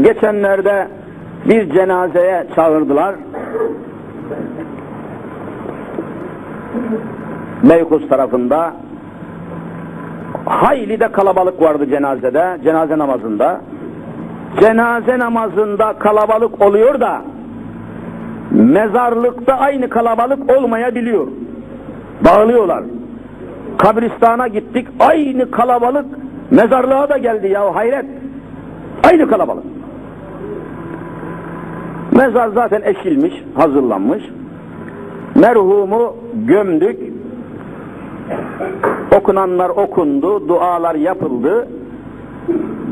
geçenlerde bir cenazeye çağırdılar. Beykoz tarafında hayli de kalabalık vardı cenazede, cenaze namazında. Cenaze namazında kalabalık oluyor da mezarlıkta aynı kalabalık olmayabiliyor. Dağılıyorlar. Kabristana gittik, aynı kalabalık mezarlığa da geldi ya hayret. Aynı kalabalık. Mezar zaten eşilmiş, hazırlanmış. Merhumu gömdük. Okunanlar okundu, dualar yapıldı.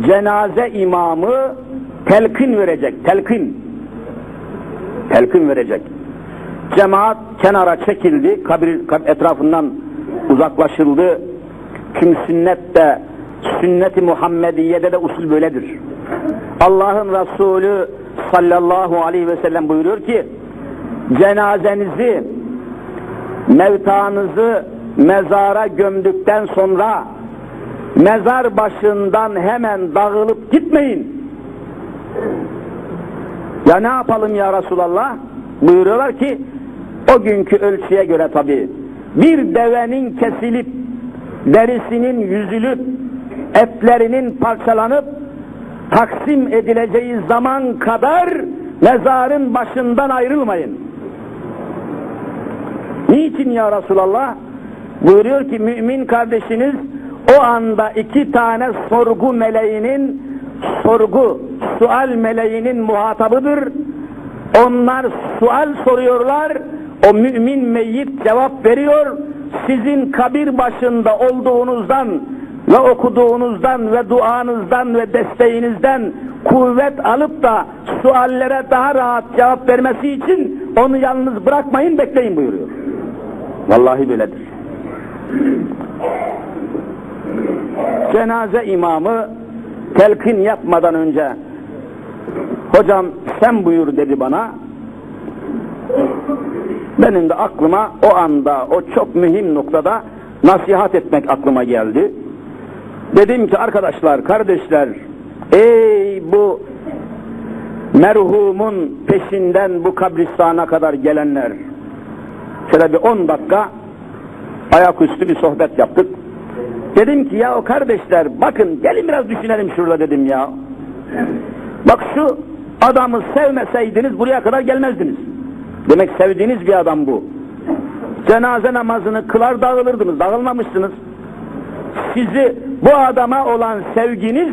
Cenaze imamı telkin verecek, telkin. Telkin verecek. Cemaat kenara çekildi, kabir, etrafından uzaklaşıldı. Çünkü sünnette, sünnet-i Muhammediye'de de usul böyledir. Allah'ın Resulü sallallahu aleyhi ve sellem buyuruyor ki, cenazenizi, mevtanızı mezara gömdükten sonra mezar başından hemen dağılıp gitmeyin. Ya ne yapalım ya Resulallah? Buyuruyorlar ki o günkü ölçüye göre tabi bir devenin kesilip derisinin yüzülüp etlerinin parçalanıp taksim edileceği zaman kadar mezarın başından ayrılmayın. Niçin ya Resulallah? Buyuruyor ki mümin kardeşiniz o anda iki tane sorgu meleğinin sorgu, sual meleğinin muhatabıdır. Onlar sual soruyorlar, o mümin meyyit cevap veriyor. Sizin kabir başında olduğunuzdan ve okuduğunuzdan ve duanızdan ve desteğinizden kuvvet alıp da suallere daha rahat cevap vermesi için onu yalnız bırakmayın bekleyin buyuruyor. Vallahi böyledir. Cenaze imamı telkin yapmadan önce hocam sen buyur dedi bana. Benim de aklıma o anda o çok mühim noktada nasihat etmek aklıma geldi. Dedim ki arkadaşlar, kardeşler, ey bu merhumun peşinden bu kabristana kadar gelenler, şöyle bir 10 dakika ayaküstü bir sohbet yaptık. Dedim ki ya o kardeşler bakın gelin biraz düşünelim şurada dedim ya. Bak şu adamı sevmeseydiniz buraya kadar gelmezdiniz. Demek sevdiğiniz bir adam bu. Cenaze namazını kılar dağılırdınız, dağılmamışsınız. Sizi bu adama olan sevginiz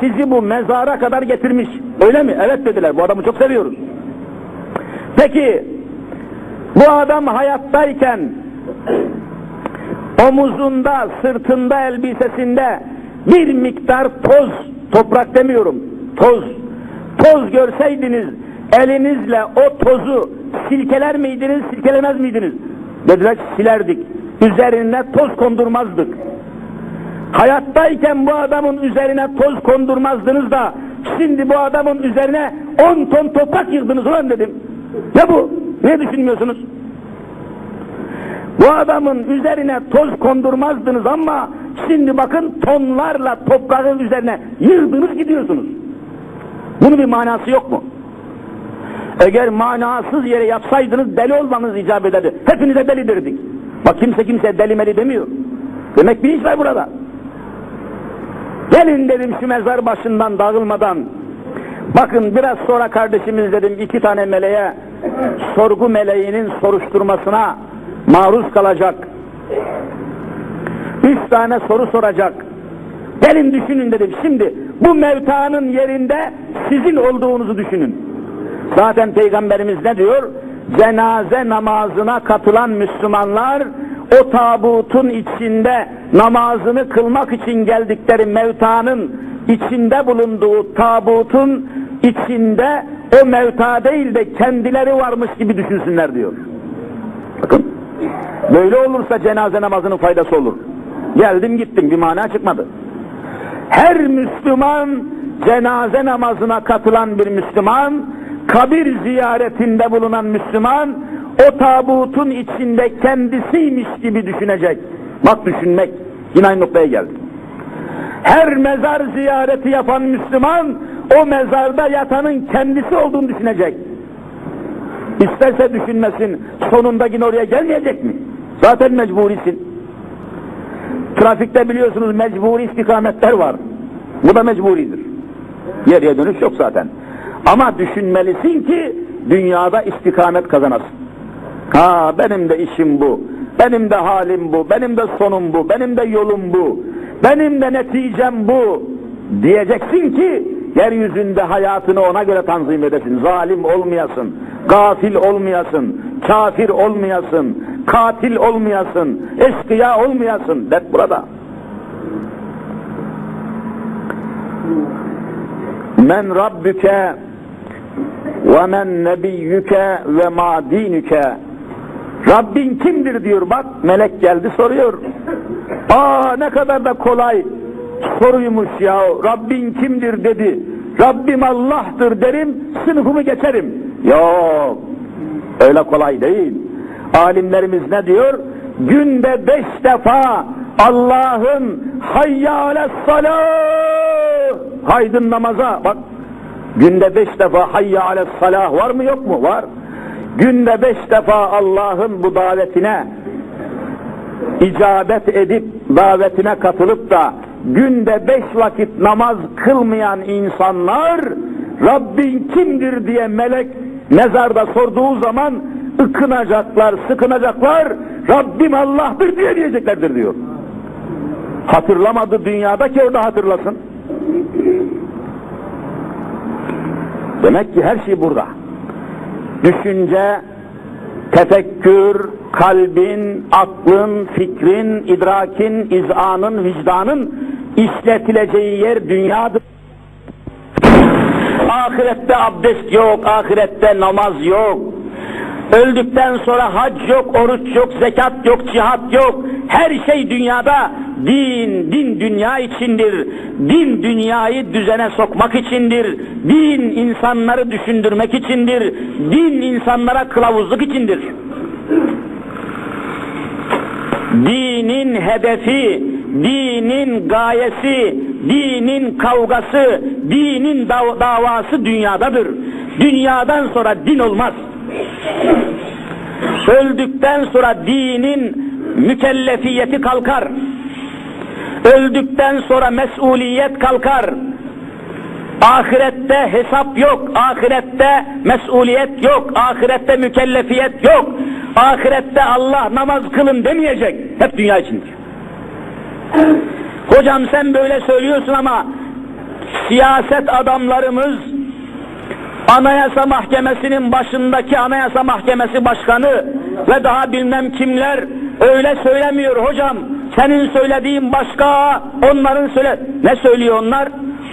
sizi bu mezara kadar getirmiş. Öyle mi? Evet dediler. Bu adamı çok seviyoruz. Peki bu adam hayattayken omuzunda, sırtında, elbisesinde bir miktar toz, toprak demiyorum, toz, toz görseydiniz elinizle o tozu silkeler miydiniz, silkelemez miydiniz? Dediler silerdik. Üzerine toz kondurmazdık. Hayattayken bu adamın üzerine toz kondurmazdınız da şimdi bu adamın üzerine 10 ton toprak yığdınız ulan dedim. Ne bu? Ne düşünmüyorsunuz? Bu adamın üzerine toz kondurmazdınız ama şimdi bakın tonlarla toprağın üzerine yığdınız gidiyorsunuz. Bunun bir manası yok mu? Eğer manasız yere yapsaydınız deli olmanız icap ederdi. Hepinize deli derdik. Bak kimse kimse deli demiyor. Demek bir iş var burada. Gelin dedim şu mezar başından dağılmadan. Bakın biraz sonra kardeşimiz dedim iki tane meleğe sorgu meleğinin soruşturmasına maruz kalacak. Üç tane soru soracak. Gelin düşünün dedim. Şimdi bu mevtanın yerinde sizin olduğunuzu düşünün. Zaten Peygamberimiz ne diyor? Cenaze namazına katılan Müslümanlar o tabutun içinde namazını kılmak için geldikleri mevtanın içinde bulunduğu tabutun içinde o mevta değil de kendileri varmış gibi düşünsünler diyor. Bakın böyle olursa cenaze namazının faydası olur. Geldim gittim bir mana çıkmadı. Her Müslüman cenaze namazına katılan bir Müslüman kabir ziyaretinde bulunan Müslüman o tabutun içinde kendisiymiş gibi düşünecek. Bak düşünmek yine aynı noktaya geldi. Her mezar ziyareti yapan Müslüman o mezarda yatanın kendisi olduğunu düşünecek. İsterse düşünmesin, sonunda yine oraya gelmeyecek mi? Zaten mecburisin. Trafikte biliyorsunuz mecburi istikametler var. Bu da mecburidir. Geriye dönüş yok zaten. Ama düşünmelisin ki dünyada istikamet kazanasın. Ha benim de işim bu. Benim de halim bu. Benim de sonum bu. Benim de yolum bu. Benim de neticem bu. Diyeceksin ki yeryüzünde hayatını ona göre tanzim edesin. Zalim olmayasın. Gafil olmayasın. Kafir olmayasın. Katil olmayasın. Eşkıya olmayasın. Dert burada. Men Rabbüke ve men nebiyyüke ve ma dinüke Rabbin kimdir diyor bak melek geldi soruyor. Aa ne kadar da kolay soruymuş ya. Rabbin kimdir dedi. Rabbim Allah'tır derim sınıfımı geçerim. Yok öyle kolay değil. Alimlerimiz ne diyor? Günde beş defa Allah'ın hayya ales salah haydın namaza bak günde beş defa hayya ales salah var mı yok mu? Var. Günde beş defa Allah'ın bu davetine icabet edip davetine katılıp da günde beş vakit namaz kılmayan insanlar Rabbin kimdir diye melek mezarda sorduğu zaman ıkınacaklar, sıkınacaklar, Rabbim Allah'tır diye diyeceklerdir diyor. Hatırlamadı dünyada ki orada hatırlasın. Demek ki her şey burada. Düşünce, tefekkür, kalbin, aklın, fikrin, idrakin, izanın, vicdanın işletileceği yer dünyadır. Ahirette abdest yok, ahirette namaz yok. Öldükten sonra hac yok, oruç yok, zekat yok, cihat yok. Her şey dünyada din, din dünya içindir. Din dünyayı düzene sokmak içindir. Din insanları düşündürmek içindir. Din insanlara kılavuzluk içindir. Dinin hedefi, dinin gayesi, dinin kavgası, dinin dav- davası dünyadadır. Dünyadan sonra din olmaz. Öldükten sonra dinin mükellefiyeti kalkar. Öldükten sonra mesuliyet kalkar. Ahirette hesap yok, ahirette mesuliyet yok, ahirette mükellefiyet yok. Ahirette Allah namaz kılın demeyecek. Hep dünya içindir. Hocam sen böyle söylüyorsun ama siyaset adamlarımız Anayasa Mahkemesi'nin başındaki Anayasa Mahkemesi Başkanı ve daha bilmem kimler öyle söylemiyor hocam. Senin söylediğin başka, onların söyle... Ne söylüyor onlar?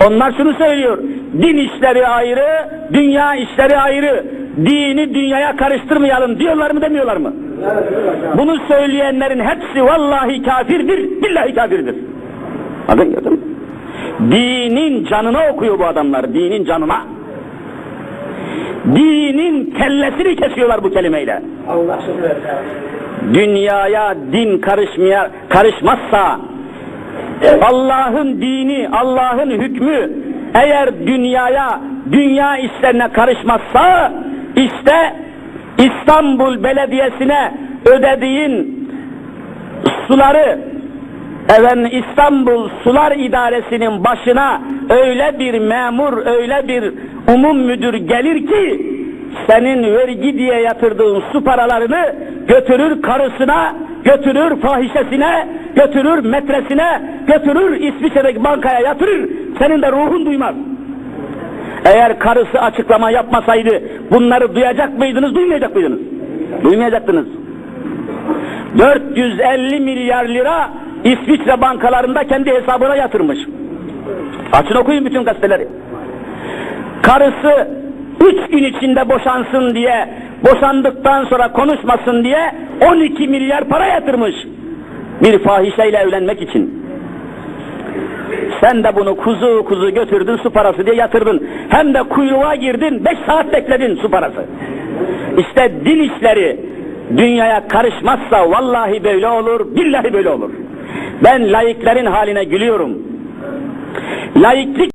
Onlar şunu söylüyor. Din işleri ayrı, dünya işleri ayrı. Dini dünyaya karıştırmayalım diyorlar mı demiyorlar mı? Bunu söyleyenlerin hepsi vallahi kafirdir, billahi kafirdir. Bakın gördün? Dinin canına okuyor bu adamlar, dinin canına. Dinin kellesini kesiyorlar bu kelimeyle. Allah Dünyaya din karışmaya karışmazsa Allah'ın dini, Allah'ın hükmü eğer dünyaya, dünya işlerine karışmazsa işte İstanbul Belediyesi'ne ödediğin suları efendim İstanbul Sular İdaresi'nin başına öyle bir memur, öyle bir umum müdür gelir ki senin vergi diye yatırdığın su paralarını götürür karısına, götürür fahişesine, götürür metresine, götürür İsviçre'deki bankaya yatırır. Senin de ruhun duymaz. Eğer karısı açıklama yapmasaydı bunları duyacak mıydınız, duymayacak mıydınız? Duymayacaktınız. 450 milyar lira İsviçre bankalarında kendi hesabına yatırmış. Açın okuyun bütün gazeteleri. Karısı üç gün içinde boşansın diye, boşandıktan sonra konuşmasın diye 12 milyar para yatırmış. Bir fahişeyle evlenmek için. Sen de bunu kuzu kuzu götürdün su parası diye yatırdın. Hem de kuyruğa girdin, beş saat bekledin su parası. İşte din işleri dünyaya karışmazsa vallahi böyle olur, billahi böyle olur. Ben laiklerin haline gülüyorum. Laiklik